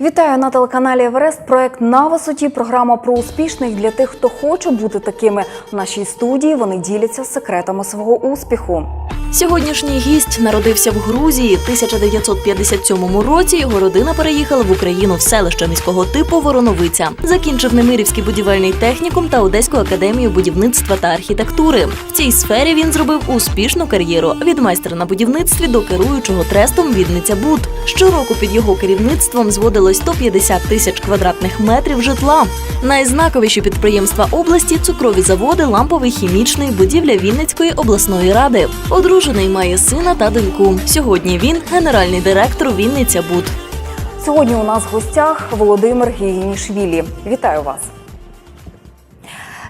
Вітаю на телеканалі Еверест. Проект на висоті. Програма про успішних для тих, хто хоче бути такими. В нашій студії вони діляться секретами свого успіху. Сьогоднішній гість народився в Грузії. 1957 році його родина переїхала в Україну в селище міського типу Вороновиця. Закінчив Немирівський будівельний технікум та Одеську академію будівництва та архітектури. В цій сфері він зробив успішну кар'єру від майстра на будівництві до керуючого трестом Відниця Буд. Щороку під його керівництвом зводилось 150 тисяч квадратних метрів житла. Найзнаковіші підприємства області цукрові заводи, ламповий хімічний, будівля Вінницької обласної ради. Одружений має сина та доньку. Сьогодні він генеральний директор Вінниця Буд. Сьогодні у нас в гостях Володимир Гігінішвілі. Вітаю вас.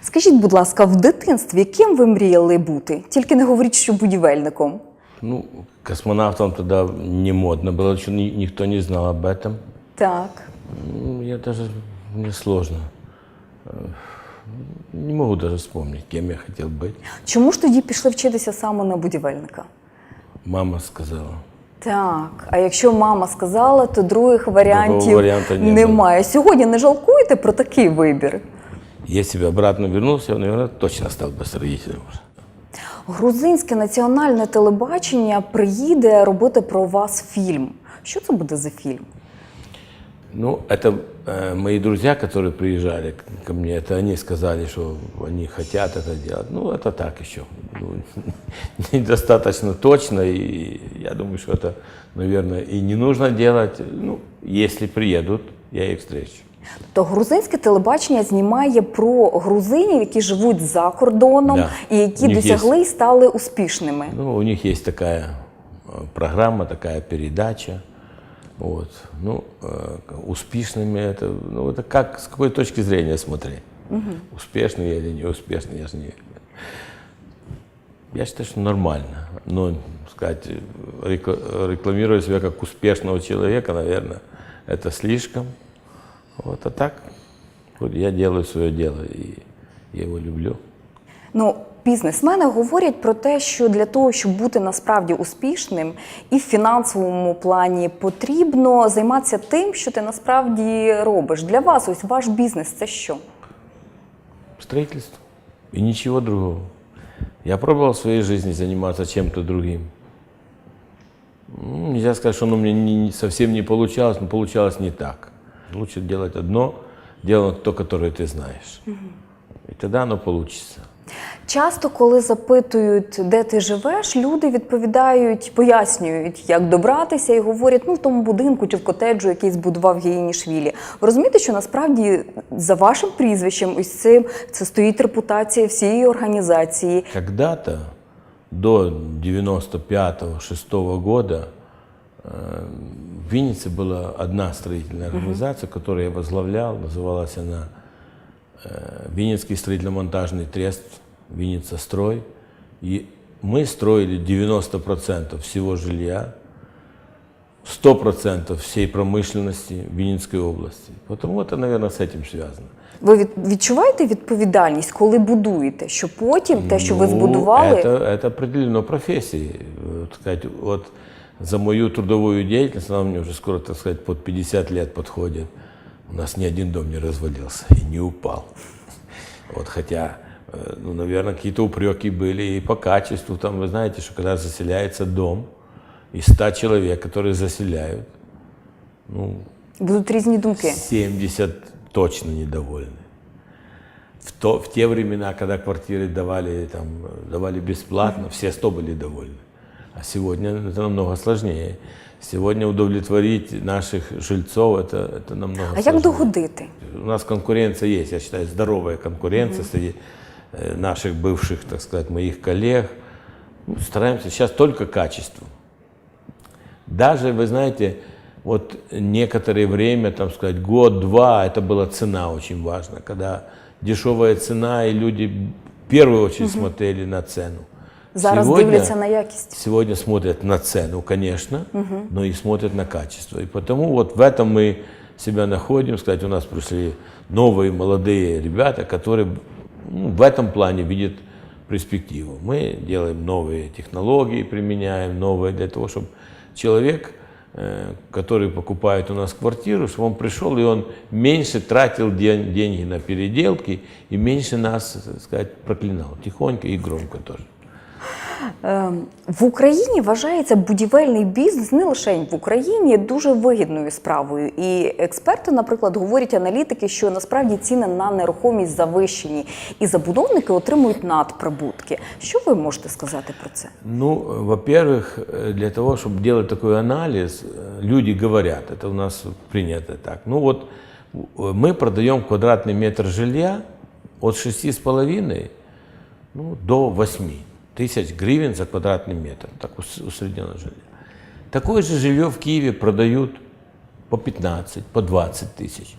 Скажіть, будь ласка, в дитинстві ким ви мріяли бути? Тільки не говоріть, що будівельником. Ну, космонавтом тогда не модно было, еще ни- никто не знал об этом. Так. Ну, Я даже, мне сложно. Э, Не могу даже вспомнить, кем я хотел быть. Чому ж тоді пішли вчитися саме на будівельника? Мама сказала. Так, а якщо мама сказала, то других варіантів варіанту не немає. Сьогодні не жалкуєте про такий вибір? Если бы обратно вернулся, я, наверное, точно стал бы строителем. Грузинське національне телебачення приїде робити про вас фільм. Що це буде за фільм? Ну, это э, мои друзья, которые приезжали к- ко мне, это они сказали, что они хотят это делать. Ну, это так еще. Ну, недостаточно точно, и я думаю, что это, наверное, и не нужно делать. Ну, если приедут, я их встречу. То грузинське телебачення знімає про грузинів, які живуть за кордоном Да. і які У них досягли і стали успішними. Ну, у них есть такая э, программа, такая передача. Вот. Ну, э, успешными это, ну, это как, с какой точки зрения смотреть. Успешные или неуспешные, я же не... Я считаю, что нормально. Но, сказать, рек- рекламировать себя как успешного человека, наверное, это слишком. Вот, а так, вот я делаю свое дело, и я его люблю. Ну, бізнесмени говорять про те, що для того, щоб бути насправді успішним, і в фінансовому плані потрібно займатися тим, що ти насправді робиш. Для вас ось ваш бізнес це що? Строительство. И ничего другого. Я пробовал в своей жизни заниматься чем-то другим. Ну, Нельзя сказать, что оно мне не- не- совсем не получалось, но получалось не так. Лучше делать одно, делать то, которое ты знаешь. И тогда оно получится. Часто, коли запитують, де ти живеш, люди відповідають, пояснюють, як добратися, і говорять, ну в тому будинку чи в котеджу, який збудував Геїнішвілі. Ви розумієте, що насправді за вашим прізвищем, ось цим це стоїть репутація всієї організації. Когда-то, до 95-6 года, э, в Виннице была одна строительная организация, которую я возглавлял, называлась она э, Винницкий строительно-монтажный трест, Винница строй. И мы строили 90% всего жилья, 100% всей промышленности Винницкой области. Потому это, наверное, с этим связано. Ви від, відчуваєте відповідальність, коли будуєте, що потім те, що ви Ну, збудували, Это, это определено профессией. Вот, сказать, вот за мою трудовую деятельность, она мне уже скоро, так сказать, под 50 лет подходит. У нас ни один дом не развалился и не упал. Вот, хотя, э, ну, наверное, какие-то упреки были и по качеству. Там, вы знаете, что когда заселяется дом, из 100 человек, которые заселяют, ну, будуть різні думки. 70 точно недовольны. В, то, в те времена, когда квартиры давали, там, давали бесплатно, все 100 были довольны. А сегодня это намного сложнее. Сегодня удовлетворить наших жильцов это, это намного А як сложнее. догодити? У нас конкуренция есть, я считаю, здоровая конкуренция среди э, наших бывших, так сказать, моих коллег. Ну, стараемся сейчас только качество. Даже, вы знаете, вот некоторое время, там сказать, год-два, это была цена очень важна, когда дешевая цена, и люди в первую очередь смотрели на цену. Зараз Сегодня- дивляться на якість. Сегодня смотрят на цену, конечно, но и смотрят на качество. И потому вот в этом мы себя находим. Сказать, у нас пришли новые молодые ребята, которые ну, в этом плане видят перспективу. Мы делаем новые технологии, применяем новые для того, чтобы человек э, который покупает у нас квартиру, чтобы он пришел и он меньше тратил ден- деньги на переделки и меньше нас, так сказать, проклинал. Тихонько и громко тоже. Ем, В Україні вважається будівельний бізнес не лише в Україні дуже вигідною справою. І експерти, наприклад, говорять аналітики, що насправді ціни на нерухомість завищені, і забудовники отримують надприбутки. Що ви можете сказати про це? Ну, э, во-первых, э, для того, чтобы делать такой анализ, э, люди говорят, это у нас принято так. Ну вот э, мы продаем квадратный метр жилья от 6,5 ну, до 8 Тысяч гривен за квадратный метр, так ус- усредненно жилье. Такое же жилье в Киеве продают по 15, по 20 тысяч.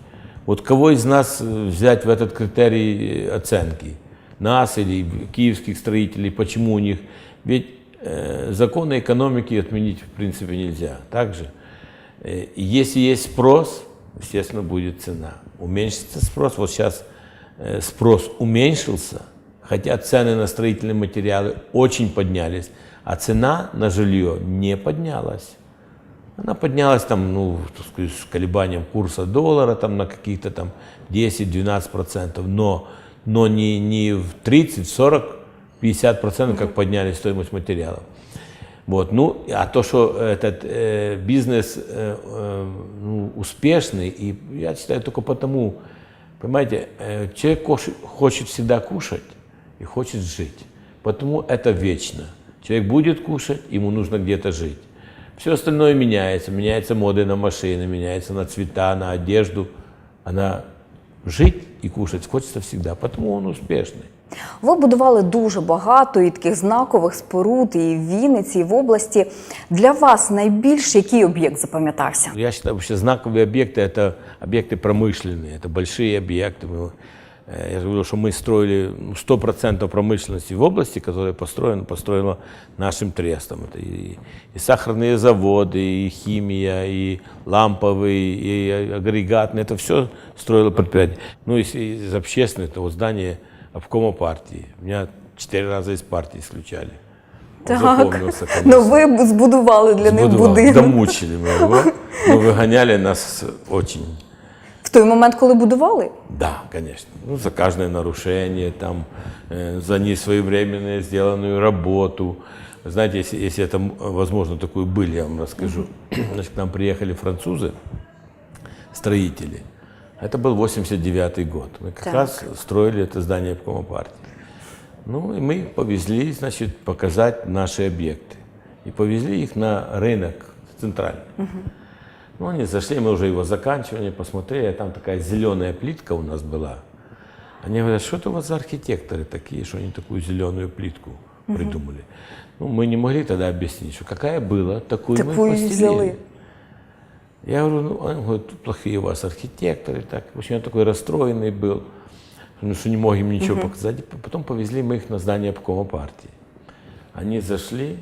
Вот кого из нас э, взять в этот критерий э, оценки? Нас или киевских строителей, почему у них? Ведь э, законы экономики отменить в принципе нельзя. Также, э, если есть спрос, естественно, будет цена. Уменьшится спрос, вот сейчас э, спрос уменьшился, хотя цены на строительные материалы очень поднялись, а цена на жилье не поднялась. Она поднялась там, ну, с колебанием курса доллара там на каких-то там 10-12 процентов, но, но не, не в 30, 40, 50 процентов, как подняли стоимость материалов. Вот, ну, а то, что этот э, бизнес э, э, ну, успешный, и я считаю только потому, понимаете, э, человек хочет всегда кушать и хочет жить. Потому это вечно. Человек будет кушать, ему нужно где-то жить. Все остальное меняется. Меняется моды на машины, меняется на цвета, на одежду. Она жить и кушать хочется всегда, потому он успешный. Ви будували дуже багато і таких знакових споруд і в Вінниці, і в області. Для вас найбільш який об'єкт запам'ятався? Я считаю, вообще знаковые объекты – это объекты промышленные, это большие объекты. Мы, э, я же говорил, что мы строили ну, 100% промышленности в области, которая построена, построена нашим трестом. Это и, и сахарные заводы, и химия, и ламповые, и агрегатные. Это все строило предприятие. Ну, из, из общественных, это вот здание обкома партии. Меня четыре раза из партии исключали. Он запомнился, конечно. Ну ви збудували для них Сбудувал. будинок. Домучили мы его. Мы выгоняли нас очень. В той момент, коли будували? Да, конечно. Ну, за каждое нарушение, там, э, за несвоевременную сделанную работу. Знаете, если, если это м- возможно, такую быль, я вам расскажу. Значит, к нам приехали французы, строители. Это был 89 год. Мы как Так. раз строили это здание обкома партии. Ну, и мы повезли, значит, показать наши объекты. И повезли их на рынок центральный. Ну, они зашли, мы уже его заканчивали, посмотрели, а там такая зеленая плитка у нас была. Они говорят, что это у вас за архитекторы такие, что они такую зеленую плитку придумали. Ну, мы не могли тогда объяснить, что какая была, такую, мы Такую постелили. взяли. Я говорю, ну, он говорит, плохие у вас архитекторы. Так. В общем, я такой расстроенный был, ну, что не мог им ничего показать. И Потом повезли мы их на здание обкома партии. Они зашли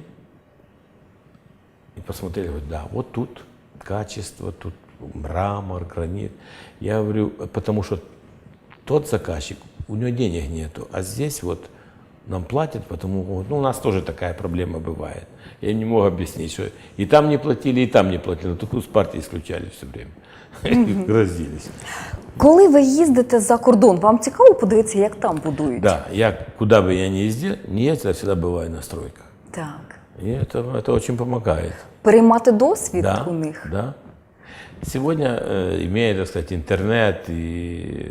и посмотрели, говорят, да, вот тут качество, тут мрамор, гранит. Я говорю, потому что тот заказчик, у него денег нету, а здесь вот нам платят, потому вот, ну, у нас тоже такая проблема бывает. Я не мог объяснить, что и там не платили, и там не платили, только с партии исключали все время. Грозились. Коли ви їздите за кордон, вам цікаво подивитися, як там будують? Да, я куда бы я ни ездил, не ездил, я всегда бываю на стройках. Так. И это, это очень помогает. Переймати досвід Да, у них. да. Сегодня, э, имея, так сказать, интернет и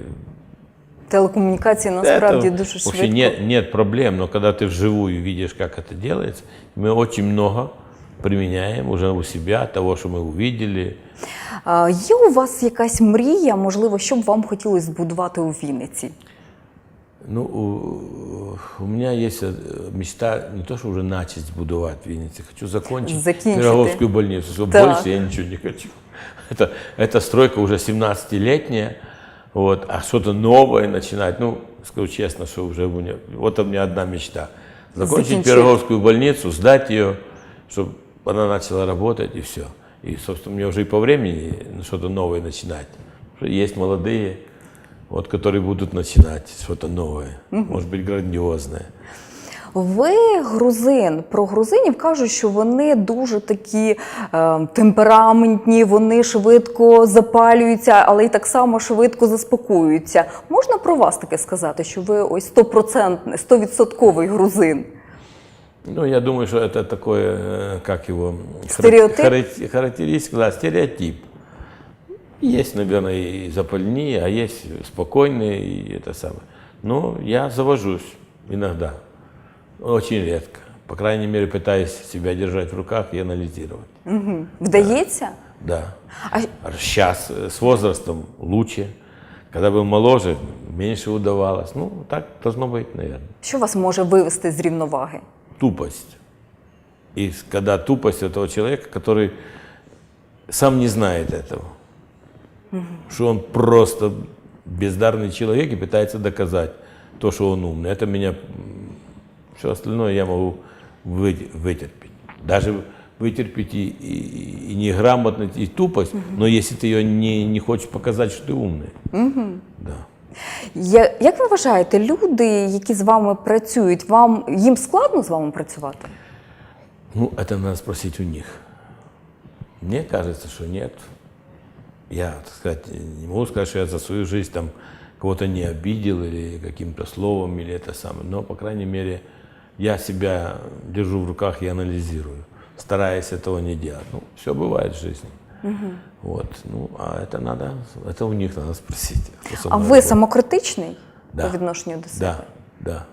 Телекомунікації насправді Это дуже вообще швидко. нет, нет проблем, но когда ты вживую видишь, как это делается, мы очень много применяем уже у себя того, что мы увидели. А, Є у вас якась мрія, можливо, що б вам хотілося збудувати у Вінниці? Ну, у, у меня есть э, мечта не то, что уже начать сбудовать в Виннице, хочу закончить Закінчити. Пироговскую больницу. Всё, Так. Больше я ничего не хочу. Это, эта стройка уже 17-летняя, вот, а что-то новое начинать, ну, скажу честно, что уже у меня, вот у меня одна мечта. Закончить Закінчити. Пироговскую больницу, сдать ее, чтобы она начала работать и все. И, собственно, мне уже и по времени что-то новое начинать. Есть молодые, вот, которые будут начинать что-то новое, может быть, грандиозное. Ви грузин. Про грузинів кажуть, що вони дуже такі е, темпераментні, вони швидко запалюються, але й так само швидко заспокоюються. Можна про вас таке сказати, що ви ось стопроцентний, стовідсотковий грузин? Ну, я думаю, что это такое, э, как его... Стереотип? харак- Характеристика, да, стереотип. Есть, наверное, и запальные, а есть спокойные, и это самое. Но я завожусь иногда, очень редко. По крайней мере, пытаюсь себя держать в руках и анализировать. Вдається? Да. А Сейчас с возрастом лучше. Когда был моложе, меньше удавалось. Ну, так должно быть, наверное. що вас може вивести з рівноваги? тупость. И с- когда тупость у того человека, который сам не знает этого, что он просто бездарный человек и пытается доказать то, что он умный. Это меня, все остальное я могу вы- вытерпеть. Даже вытерпеть и, и, и неграмотность, и тупость, но если ты ее не, не хочешь показать, что ты умный. Да. Я- Як ви вважаєте, люди, які з вами працюють, вам їм складно з вами працювати? Ну, это надо спросить у них. Мне кажется, что нет. Я, так сказать, не могу сказать, что я за свою жизнь там кого-то не обидел или каким-то словом, или это самое. Но, по крайней мере, я себя держу в руках и анализирую, стараясь этого не делать. Ну, все бывает в жизни. Вот. Ну, а это надо, это у них надо спросить. А работает. самокритичний Да. по відношенню до себе? Да, да.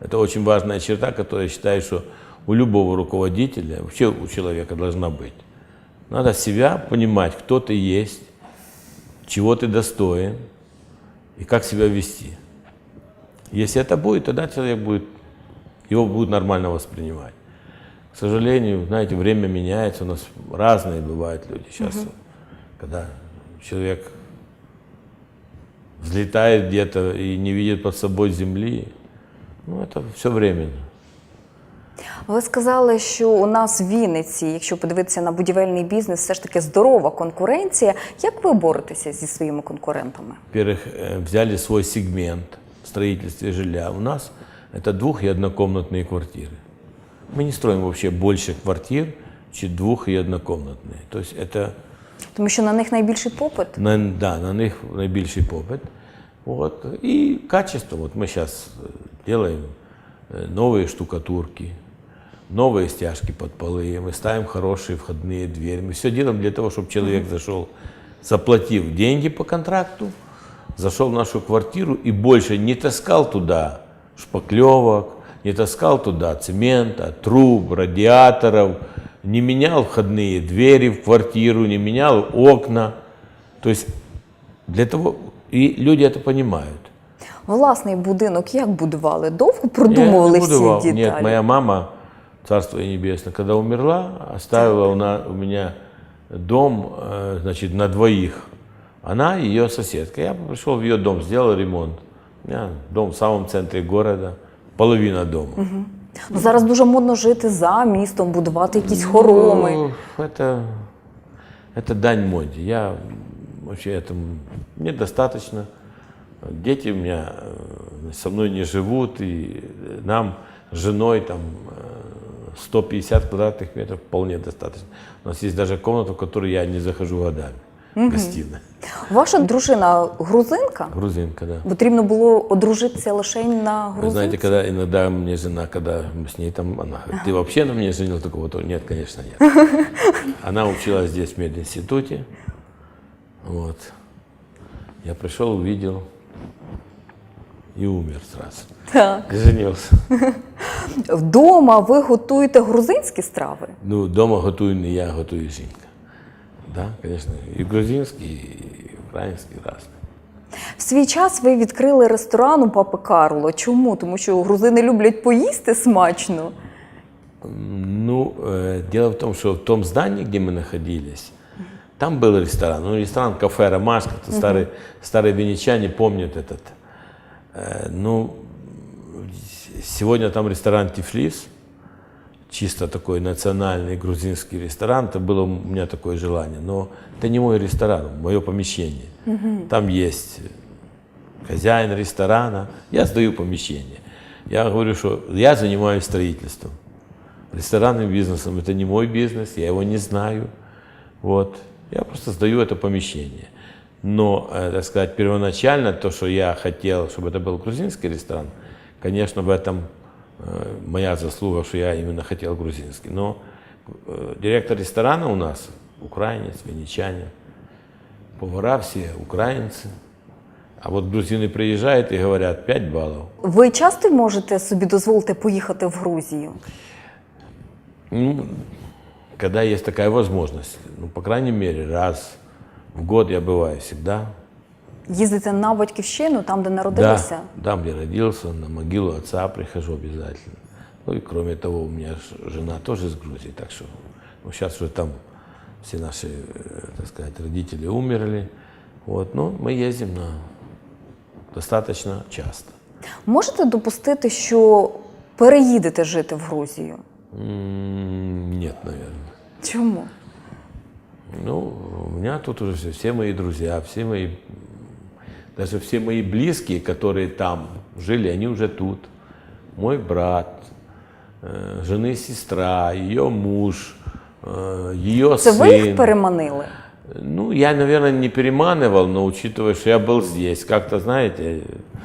Это очень важная черта, которая я считаю, что у любого руководителя, вообще у человека должна быть. Надо себя понимать, кто ты есть, чего ты достоин и как себя вести. Если это будет, тогда человек будет, его будут нормально воспринимать. К сожалению, знаете, время меняется, у нас разные бывают люди сейчас, когда человек взлетает где-то и не видит под собой земли. Ну, это все временно. Ви сказали, що у нас в Вінниці, якщо подивитися на будівельний бізнес, все ж таки здорова конкуренція. Як ви боретеся зі своїми конкурентами? Во-первых, э, взяли свой сегмент в строительстве жилья. У нас это двух- и однокомнатные квартиры. Мы не строим вообще больше квартир, чем двух- и однокомнатные. То есть это Тому що на них найбільший попит. На, да, на них найбільший попит. Вот. И качество. Вот мы сейчас делаем э, новые штукатурки, новые стяжки под полы, мы ставим хорошие входные двери. Мы все делаем для того, чтобы человек зашел, заплатив деньги по контракту, зашел в нашу квартиру и больше не таскал туда шпаклевок, не таскал туда цемента, труб, радиаторов, не менял входные двери в квартиру, не менял окна. То есть для того, и люди это понимают. Власний будинок як будували? Довго Я продумували не всі будувал. деталі? Нет, моя мама, царство ей небесное, когда умерла, оставила у, на- у меня дом, э, значит, на двоих. Она и ее соседка. Я пришел в ее дом, сделал ремонт. У меня дом в самом центре города, половина дома. Ну, Зараз дуже модно жити за містом, будувати якісь хороми. Ну, это, это дань моде. Я вообще этому мне достаточно. Дети у меня э, со мной не живут, и нам с женой там э, 150 квадратных метров вполне достаточно. У нас есть даже комната, в которую я не захожу годами. Гостиная. Ваша дружина грузинка? Грузинка, да. Потрібно було одружитися лише на Вы грузинці? знаете, когда иногда мне жена, когда мы с ней там, она говорит, ты вообще на мне женил такого? то Нет, конечно, нет. Она училась здесь в мединституте. Вот. Я пришел, увидел и умер сразу. Так. И женился. Вдома ви готуєте грузинські страви? Ну, дома готую не я, готую жінка. Да, конечно, и грузинский, и украинский разный. В свій час ви відкрили ресторан у Папи Карло. Чому? Тому що грузини люблять поїсти смачно. Ну, э, дело в том, что в том здании, где мы находились, там был ресторан. Ну, ресторан кафе Ромашка, это старые, старые венечане помнят этот. Э, ну, с- сегодня там ресторан Тифлис, чисто такой национальный грузинский ресторан. Это было у меня такое желание. Но это не мой ресторан, мое помещение. Там есть хозяин ресторана, я сдаю помещение. Я говорю, что я занимаюсь строительством. Ресторанным бизнесом это не мой бизнес, я его не знаю. Вот. Я просто сдаю это помещение. Но, э, так сказать, первоначально то, что я хотел, чтобы это был грузинский ресторан, конечно, в этом э, моя заслуга, что я именно хотел грузинский. Но э, директор ресторана у нас украинец, венечанин, повара все украинцы. А вот грузины приезжают и говорят 5 баллов. Ви часто можете собі дозволити поїхати в Грузію? Ну, когда есть такая возможность, ну, по крайней мере, раз в год я бываю всегда. Їздите на батьківщину, там, де народилися? Да, там, где родился, на могилу отца прихожу обязательно. Ну и кроме того, у меня жена тоже из Грузии, так что ну, сейчас уже там все наши, э, так сказать, родители умерли. Вот, но мы ездим на достаточно часто. Можете допустити, що переїдете жити в Грузію? М, Нет, наверное. Чому? Ну, у меня тут уже все, все мои друзья, все мои, даже все мои близкие, которые там жили, они уже тут. Мой брат, э, жены сестра, ее муж, э, ее Це сын. ви їх переманили? Ну, я, наверное, не переманывал, но учитывая, что я был здесь, как-то, знаете,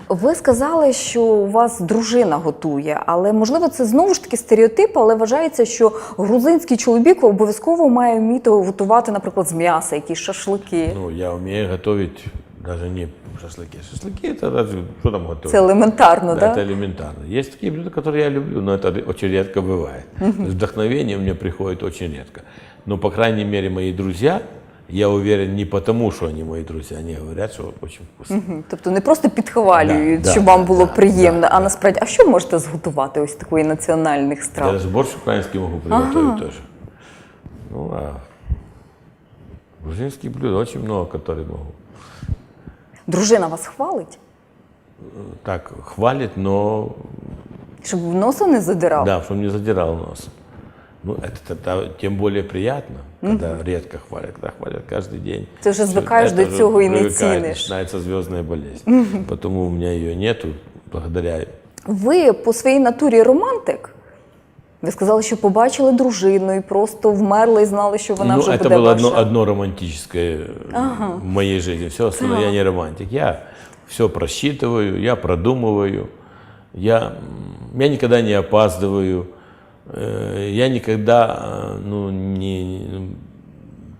Ви сказали, що у вас дружина готує, але можливо це знову ж таки стереотип, але вважається, що грузинський чоловік обов'язково має вміти готувати, наприклад, з м'яса, якісь шашлики. ну, я умею готовить даже не шашлыки. Шашлыки это даже, что там готовить? Це елементарно, Да, так? это элементарно. Есть такие блюда, которые я люблю, но это ре- очень редко бывает. То есть Вдохновение мне приходит очень редко. Но, по крайней мере, мои друзья, я уверен, не потому, что они мои друзья, они говорят, что очень вкусно. Мгм. Тобто не просто підхвалюють, Да, да, щоб вам да, було да, приємно, да, а да. насправді, а що можете зготувати ось такої національних Я страв? даже борщ украинский могу приготовить тоже. Ну, а грузинских блюд очень много, которые могу. Дружина вас хвалить, Так, хвалит, но щоб в носа не задирав? Да, чтобы не задирал нос. Ну, это тогда тем более приятно, когда редко хвалят, когда хвалят каждый день. Ты уже Всё, звикаешь это до уже цього и не привыкаешь, ценишь. Начинается звездная болезнь. Потому у меня ее нету, благодаря Ви по своїй натурі романтик? Ви сказали, що побачили дружину і просто вмерли і знали, що вона ну, вже это буде было ваша. одно, одно романтическое э, в моей жизни. Все остальное я не романтик. Я все просчитываю, я продумываю, я, м, я никогда не опаздываю, э, я никогда э, ну, не ну,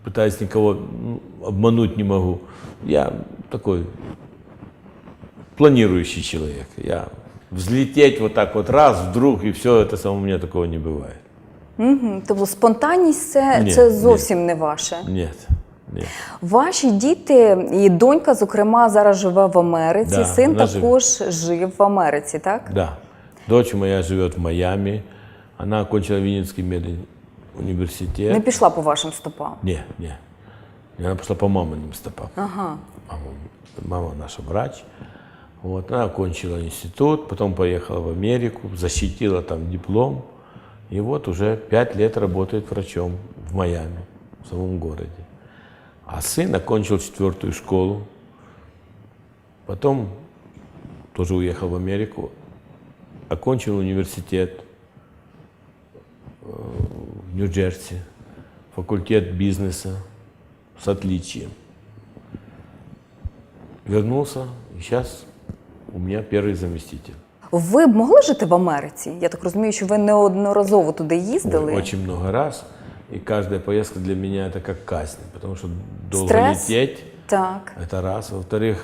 пытаюсь никого ну, обмануть не могу. Я такой планирующий человек. Я взлететь вот так вот раз, вдруг, и все это само у меня такого не бывает. Мгм. Тобто спонтанність це, Ні, це ні. зовсім не ваше. Нет, нет. Ваші діти і донька, зокрема, зараз живе в Америці. Да, Син вона живе. також жив в Америці, так? Да. Дочь моя живет в Майами. Она окончила Винницкий медуниверситет. Не пішла по вашим стопам. Не, не. Она пошла по маминым стопам. Ага. Мама, мама наша врач. Вот, она окончила институт, потом поехала в Америку, защитила там диплом. И вот уже пять лет работает врачом в Майами, в самом городе. А сын окончил четвертую школу. Потом тоже уехал в Америку, окончил университет э, в Нью-Джерси, факультет бизнеса с отличием. Вернулся, и сейчас у меня первый заместитель. Ви б могли жити в Америці? Я так розумію, що ви неодноразово туди їздили. Ой, Очень много раз. И каждая поездка для меня это как казнь, потому что долго Стресс? лететь, Так. это раз. Во-вторых,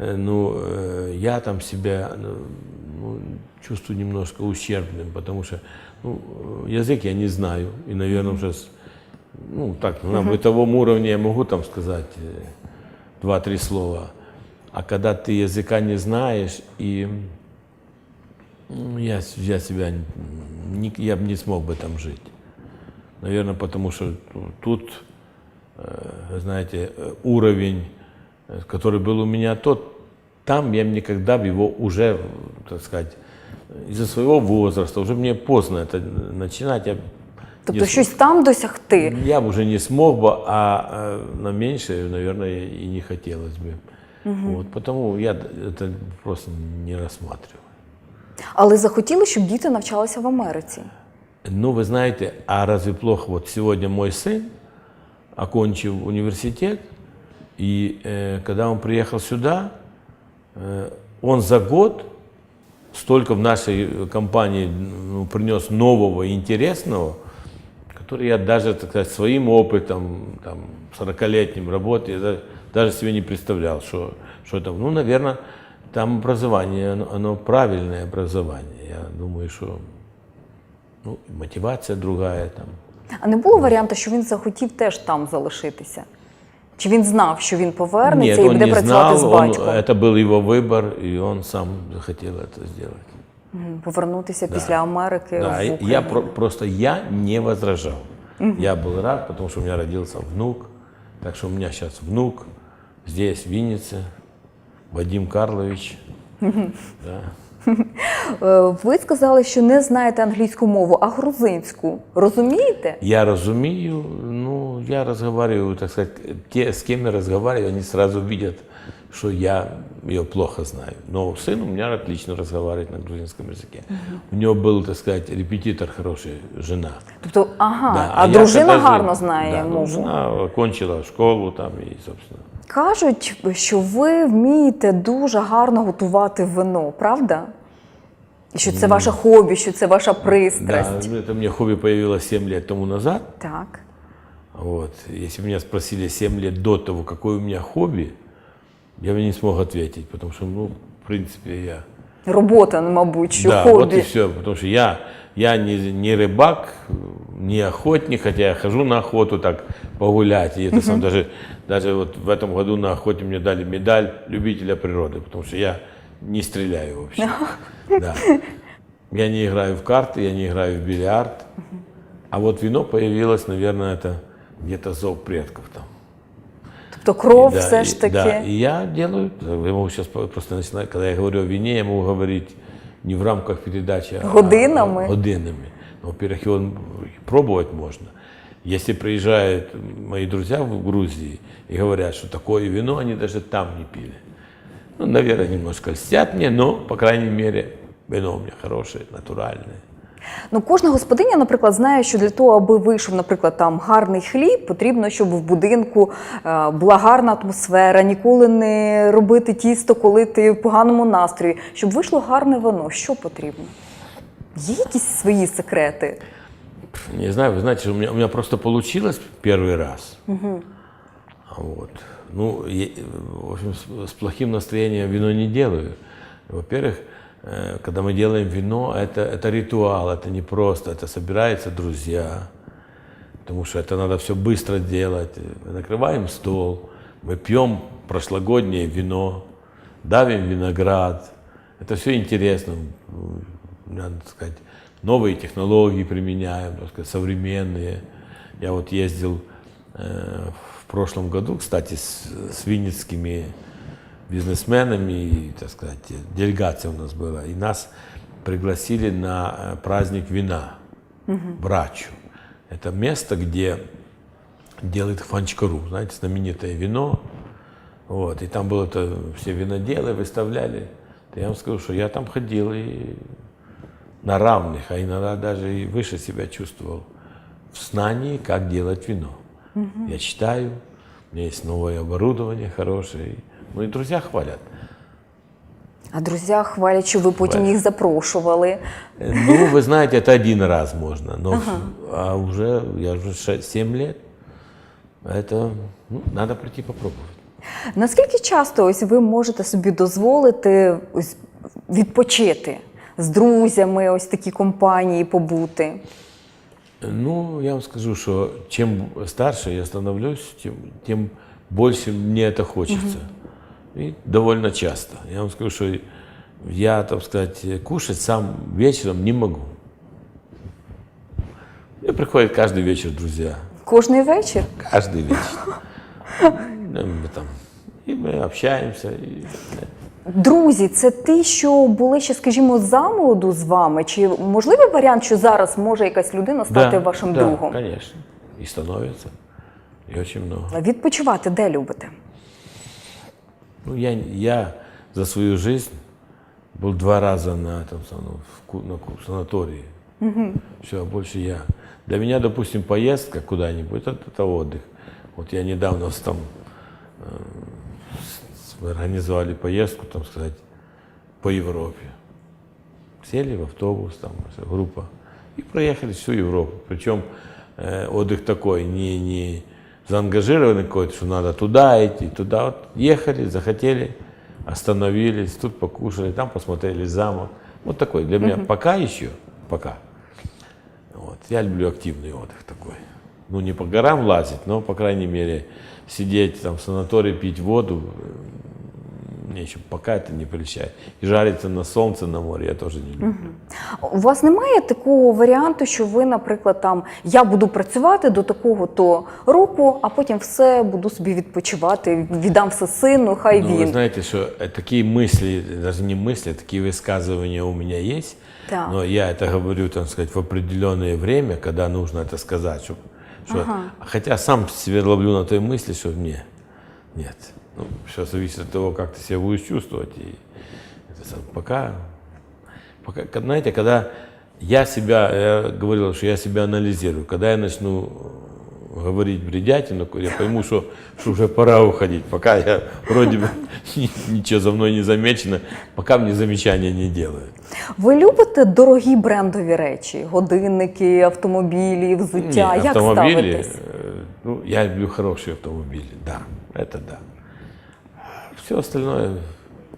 э, ну, э, я там себя ну, ну, чувствую немножко ущербным, потому что ну, э, язык я не знаю. И, наверное, уже, с- ну, так, на бытовом уровне я могу там сказать э, два-три слова. А когда ты языка не знаешь, и ну, я, я себя, не, я бы не смог бы там жить. Наверное, потому что тут, э, знаете, э, уровень, э, который был у меня тот, там я бы никогда бы его уже, так сказать, из-за своего возраста, уже мне поздно это начинать. Я, Тобто с- щось там досягти. я бы уже не смог бы, а на меньшее, наверное, и не хотелось бы. Вот, потому я д- это просто не рассматриваю. Але захотіли, щоб діти навчалися в Америці. Ну, вы знаете, а разве плохо? Вот сегодня мой сын окончил университет, и э, когда он приехал сюда, э, он за год столько в нашей компании ну, принес нового и интересного, который я даже, так сказать, своим опытом, там, 40-летним работы, я да- даже себе не представлял, что, что это. Ну, наверное, там образование, оно, оно правильное образование. Я думаю, что ну, и мотивация другая там. А не було варіанту, що він захотів теж там залишитися? Чи він знав, що він повернеться і он буде не працювати знал, з он, батьком? это был его выбор, и он сам захотел это сделать. Мгм, Повернутися після Америки Да, в и Україну. я про- просто я не возражал. Я был рад, потому что у меня родился внук. Так что у меня сейчас внук здесь, в Виннице, Вадим Карлович. Да. Е, Ви сказали, що не знаєте англійську мову, а грузинську. Розумієте? Я разумею, ну, я разговариваю, так сказать, те, с кем я разговариваю, они сразу видят, что я ее плохо знаю. Но сын у меня отлично разговаривает на грузинском языке. У него был, так сказать, репетитор хороший, жена. Тобто, ага, Да, а, я дружина когда же- гарно знає да, ну, мову. жена окончила школу там и, собственно. Кажуть, що ви вмієте дуже гарно готувати вино, правда? І що це ваше хобі, що це ваша Да, пристрасть. это мне хобби появилось 7 лет тому назад. Так. Вот. Если бы меня спросили 7 лет до того, какое у меня хобби, я бы не смог ответить, потому что, ну, в принципе, я... Робота, ну, мабуть, що да, хобі. вот и все, потому что я, я не, не рыбак, не охотник, хотя я хожу на охоту так погулять. И это сам даже, даже вот в этом году на охоте мне дали медаль любителя природы, потому что я не стреляю вообще. Да. Я не играю в карты, я не играю в бильярд. А вот вино появилось, наверное, это где-то зов предков там. Тобто кров Да, все и- ж таки. Да, и я делаю, я могу сейчас просто начинать, когда я говорю о вине, я могу говорить не в рамках передачи, а- Годинами? а его, во-первых, его пробовать можно. Если приезжают мои друзья в Грузии и говорят, что такое вино, они даже там не пили. Ну, наверное, немножко льстят мне, но, по крайней мере, вино у меня хорошее, натуральное. Ну, кожна господиня, наприклад, знає, що для того, аби вийшов, наприклад, там гарний хліб, потрібно, щоб в будинку е, була гарна атмосфера, ніколи не робити тісто, коли ти в поганому настрої. Щоб вийшло гарне вино, що потрібно? Є якісь свої секрети? Не знаю, вы знаете, у меня, у меня просто получилось первый раз. Вот. Ну, я, в общем, с, с плохим настроением вино не делаю. Во-первых, э, когда мы делаем вино, это, это ритуал, это не просто, это собираются друзья, потому что это надо все быстро делать. Мы накрываем стол, мы пьем прошлогоднее вино, давим виноград. Это все интересно. Надо сказать, новые технологии применяем, так сказать, современные. Я вот ездил э, в прошлом году, кстати, с, с винницкими бизнесменами, и, так сказать, делегация у нас была, и нас пригласили на э, праздник вина в Рачу. Это место, где делают фанчкару, знаете, знаменитое вино. Вот, и там было это, все виноделы выставляли. Я вам скажу, что я там ходил и на равных, а иногда даже и выше себя чувствовал в знании, как делать вино. Я читаю, у меня есть новое оборудование хорошее. Ну и друзья хвалят. А друзі хвалять, що ви потім Хвалять. їх запрошували. Э, Ну, вы знаете, это один раз можно, но а уже, я уже 7 лет, это ну, надо прийти попробовать. Наскільки часто ось ви можете собі дозволити ось відпочити з друзями, ось такі компанії побути? Ну, я вам скажу, что чем старше я становлюсь, тем, тем больше мне это хочется. И довольно часто. Я вам скажу, что я, так сказать, кушать сам вечером не могу. Мне приходят каждый вечер друзья. Кожний вечір? Каждый вечер. Ну, мы там, и мы общаемся. И, Друзі, це ті, що були ще, скажімо, замолоду з вами? Чи можливий варіант, що зараз може якась людина стати вашим да, другом? конечно. И становится. И очень много. Відпочивати де любите? Ну, я, я за свою жизнь Был два раза на, этом, самом, в ку- на ку- санатории. Все, а больше я. Для меня, допустим, поездка куда-нибудь, это, это отдых. Вот я недавно с- там э, с- мы организовали поездку, там сказать, по Европе. Сели в автобус, там группа, и проехали всю Европу. Причем э, отдых такой, не, не заангажированный какой-то, что надо туда идти, туда. Вот ехали, захотели, остановились, тут покушали, там посмотрели замок. Вот такой. Для меня пока еще, пока. Вот. Я люблю активный отдых такой. Ну, не по горам лазить, но, по крайней мере, сидеть там в санатории, пить воду, э, мне еще пока это не прельщает. И жариться на солнце на море я тоже не люблю. У вас немає такого варіанту, що ви, наприклад, там я буду працювати до такого то року, а потім все буду собі відпочивати, віддам все сину, хай Ну, вы він. знаете, что э, такие мысли, даже не мысли, а такие высказывания у меня есть. Да. Но я это говорю, так сказать, в определенное время, когда нужно это сказать. Чтоб, что, Хотя сам себя ловлю на той мысли, что мне нет. Ну, все зависит от того, как ты себя будешь чувствовать. И это сам- пока, пока, ка- знаете, когда я себя, я говорил, что я себя анализирую, когда я начну говорить бредятину, я пойму, что, что уже пора уходить, пока я вроде бы ни- ничего за мной не замечено, пока мне замечания не делают. Ви любите дорогі брендові речі, годинники, автомобілі, взуття. Не, Як автомобили, ставитесь? э, ну, я люблю хорошие автомобили, да, это да. Все остальное,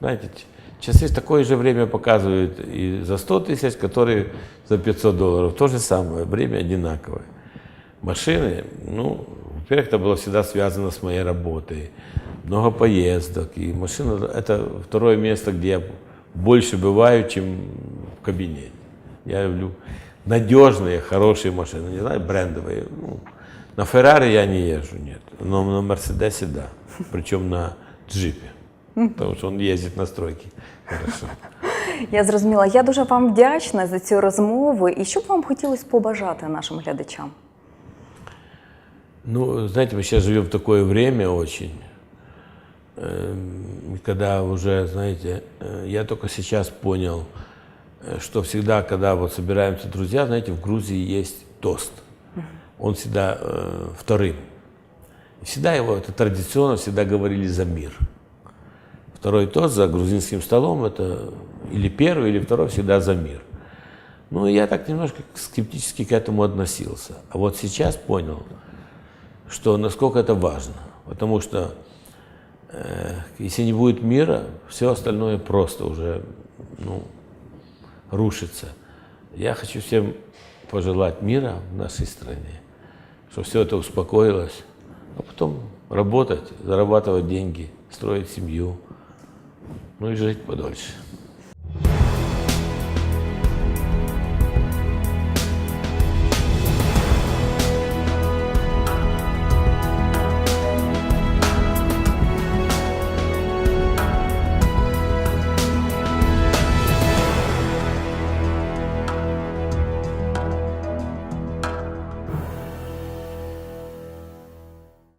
знаете, ч- часы в такое же время показывают и за 100 тысяч, которые за 500 долларов. То же самое, время одинаковое. Машины, ну, во-первых, это было всегда связано с моей работой. Много поездок. И машина – это второе место, где я больше бываю, чем в кабинете. Я люблю надежные, хорошие машины. Не знаю, брендовые. Ну, на Феррари я не езжу, нет. Но на Мерседесе – да. Причем на джипе. Потому что он ездит на стройке. Хорошо. Я зрозуміла. Я дуже вам вдячна за цю розмову. І що б вам хотілося побажати нашим глядачам? Ну, знаете, мы сейчас живем в такое время очень, эм, когда уже, знаете, э, я только сейчас понял, э, что всегда, когда вот собираемся друзья, знаете, в Грузии есть тост. Он всегда э, вторым. И всегда его, это традиционно, всегда говорили за мир. Второй тост за грузинским столом, это или первый, или второй, всегда за мир. Ну, я так немножко скептически к этому относился. А вот сейчас понял, что насколько это важно. Потому что э, если не будет мира, все остальное просто уже ну, рушится. Я хочу всем пожелать мира в нашей стране, чтобы все это успокоилось, а потом работать, зарабатывать деньги, строить семью, ну и жить подольше.